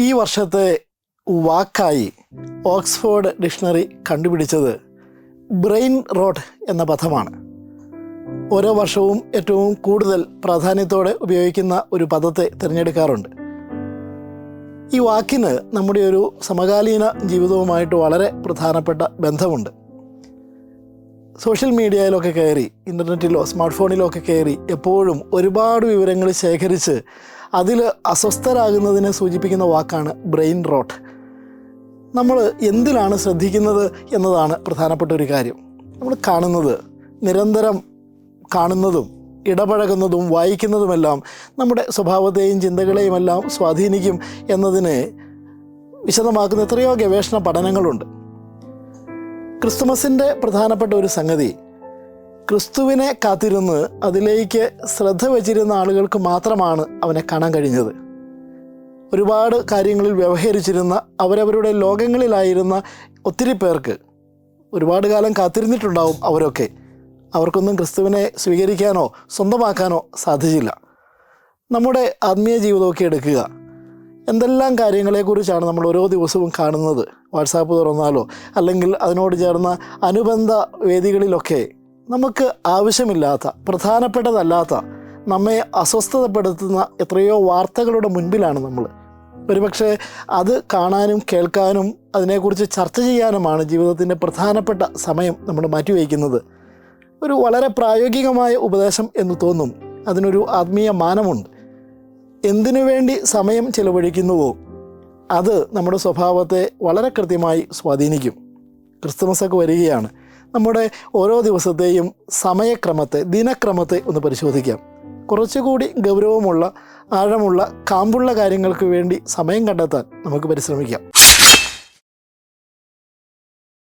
ഈ വർഷത്തെ വാക്കായി ഓക്സ്ഫോർഡ് ഡിക്ഷണറി കണ്ടുപിടിച്ചത് ബ്രെയിൻ റോട്ട് എന്ന പദമാണ്. ഓരോ വർഷവും ഏറ്റവും കൂടുതൽ പ്രാധാന്യത്തോടെ ഉപയോഗിക്കുന്ന ഒരു പദത്തെ തിരഞ്ഞെടുക്കാറുണ്ട്. ഈ വാക്കിന് നമ്മുടെ ഒരു സമകാലീന ജീവിതവുമായിട്ട് വളരെ പ്രധാനപ്പെട്ട ബന്ധമുണ്ട്. സോഷ്യൽ മീഡിയയിലൊക്കെ കയറി ഇന്റർനെറ്റിലോ സ്മാർട്ട് ഫോണിലോ ഒക്കെ കയറി എപ്പോഴും ഒരുപാട് വിവരങ്ങൾ ശേഖരിച്ച് അതിൽ അസ്വസ്ഥരാകുന്നതിനെ സൂചിപ്പിക്കുന്ന വാക്കാണ് ബ്രെയിൻ റോട്ട്. നമ്മൾ എന്തിലാണ് ശ്രദ്ധിക്കുന്നത് എന്നതാണ് പ്രധാനപ്പെട്ട ഒരു കാര്യം. നമ്മൾ കാണുന്നത് നിരന്തരം കാണുന്നതും ഇടപഴകുന്നതും വായിക്കുന്നതുമെല്ലാം നമ്മുടെ സ്വഭാവത്തെയും ചിന്തകളെയും എല്ലാം സ്വാധീനിക്കും എന്നതിനെ വിശദമാക്കുന്ന എത്രയോ ഗവേഷണ പഠനങ്ങളുണ്ട്. ക്രിസ്തുമസിന്റെ പ്രധാനപ്പെട്ട ഒരു സംഗതി. ക്രിസ്തുവിനെ കാത്തിരുന്ന് അതിലേക്ക് ശ്രദ്ധ വച്ചിരുന്ന ആളുകൾക്ക് മാത്രമാണ് അവനെ കാണാൻ കഴിഞ്ഞത്. ഒരുപാട് കാര്യങ്ങളിൽ വ്യവഹരിച്ചിരുന്ന അവരവരുടെ ലോകങ്ങളിലായിരുന്ന ഒത്തിരി പേർക്ക് ഒരുപാട് കാലം കാത്തിരുന്നിട്ടുണ്ടാവും അവരൊക്കെ. അവർക്കൊന്നും ക്രിസ്തുവിനെ സ്വീകരിക്കാനോ സ്വന്തമാക്കാനോ സാധിച്ചില്ല. നമ്മുടെ ആത്മീയ ജീവിതമൊക്കെ എടുക്കുക. എന്തെല്ലാം കാര്യങ്ങളെക്കുറിച്ചാണ് നമ്മൾ ഓരോ ദിവസവും കാണുന്നത്? വാട്സാപ്പ് തുറന്നാലോ? അല്ലെങ്കിൽ അതിനോട് ചേർന്ന അനുബന്ധ വേദികളിലൊക്കെ നമുക്ക് ആവശ്യമില്ലാത്ത പ്രധാനപ്പെട്ടതല്ലാത്ത നമ്മെ അസ്വസ്ഥതപ്പെടുത്തുന്ന എത്രയോ വാർത്തകളുടെ മുൻപിലാണ് നമ്മൾ. ഒരുപക്ഷെ അത് കാണാനും കേൾക്കാനും അതിനെക്കുറിച്ച് ചർച്ച ചെയ്യാനുമാണ് ജീവിതത്തിന്റെ പ്രധാനപ്പെട്ട സമയം നമ്മൾ മാറ്റിവെക്കുന്നത് ഒരു വളരെ പ്രായോഗികമായ ഉപദേശം എന്ന് തോന്നും. അതിനൊരു ആത്മീയ മാനമുണ്ട്. എന്തിനു വേണ്ടി സമയം ചിലവഴിക്കുന്നുവോ? അത് നമ്മുടെ സ്വഭാവത്തെ വളരെ കൃത്യമായി സ്വാധീനിക്കും. ക്രിസ്തുമസൊക്കെ വരികയാണ്. നമ്മുടെ ഓരോ ദിവസത്തെയും സമയക്രമത്തെ ദിനക്രമത്തെ ഒന്ന് പരിശോധിക്കാം. കുറച്ചുകൂടി ഗൗരവമുള്ള ആഴമുള്ള കാമ്പുള്ള കാര്യങ്ങൾക്ക് വേണ്ടി സമയം കണ്ടെത്താൻ നമുക്ക് പരിശ്രമിക്കാം.